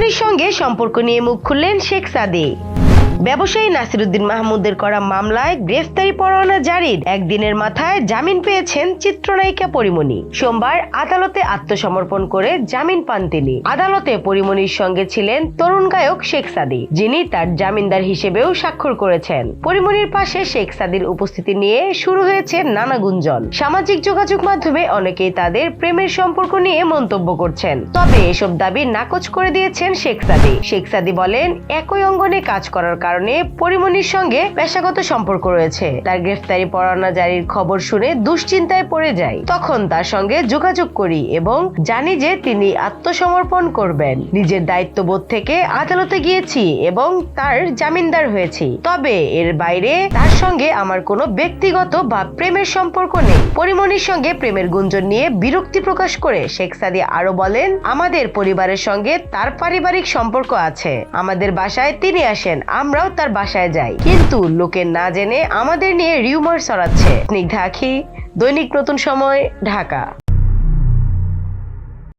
পরিমণির সঙ্গে সম্পর্ক নিয়ে মুখ খুললেন শেখ সাদি ব্যবসায়ী নাসিরুদ্দিন মাহমুদের করা মামলায় গ্রেফতারি পরোয়ানা জারির একদিনের মাথায় জামিন পেয়েছেন চিত্রনায়িকা পরিমণি। সোমবার আদালতে আত্মসমর্পণ করে জামিন পান তিনি। আদালতে পরিমণির সঙ্গে ছিলেন তরুণ গায়ক শেখ সাদি, যিনি তার জামিনদার হিসেবেও স্বাক্ষর করেছেন। পরিমণির পাশে শেখ সাদির উপস্থিতি নিয়ে শুরু হয়েছে নানা গুঞ্জন। সামাজিক যোগাযোগ মাধ্যমে অনেকেই তাদের প্রেমের সম্পর্ক নিয়ে মন্তব্য করছেন। তবে এসব দাবি নাকচ করে দিয়েছেন শেখ সাদি। শেখ সাদি বলেন, একই অঙ্গনে কাজ করার কারণে পরিমণির সঙ্গে পেশাগত সম্পর্ক রয়েছে। তার গ্রেফতারি পরোয়ানা জারির খবর শুনে দুশ্চিন্তায় পড়ে যায়। তখন তার সঙ্গে যোগাযোগ করি এবং জানি যে তিনি আত্মসমর্পণ করবেন। নিজের দায়িত্ববোধ থেকে আদালতে গিয়েছি এবং তার জামিনদার হয়েছি। তবে এর বাইরে তার সঙ্গে আমার কোনো ব্যক্তিগত বা প্রেমের সম্পর্ক নেই। পরিমণির সঙ্গে প্রেমের গুঞ্জন নিয়ে বিরক্তি প্রকাশ করে শেখ সাদি আরও বলেন, আমাদের পরিবারের সঙ্গে তার পারিবারিক সম্পর্ক আছে। আমাদের বাসায় তিনি আসেন আমরাও তার বাসায় যাই। কিন্তু লোকে না জেনে আমাদের নিয়ে রিউমার ছড়াচ্ছে। স্নিগ্ধা আখি, দৈনিক নতুন সময়, ঢাকা।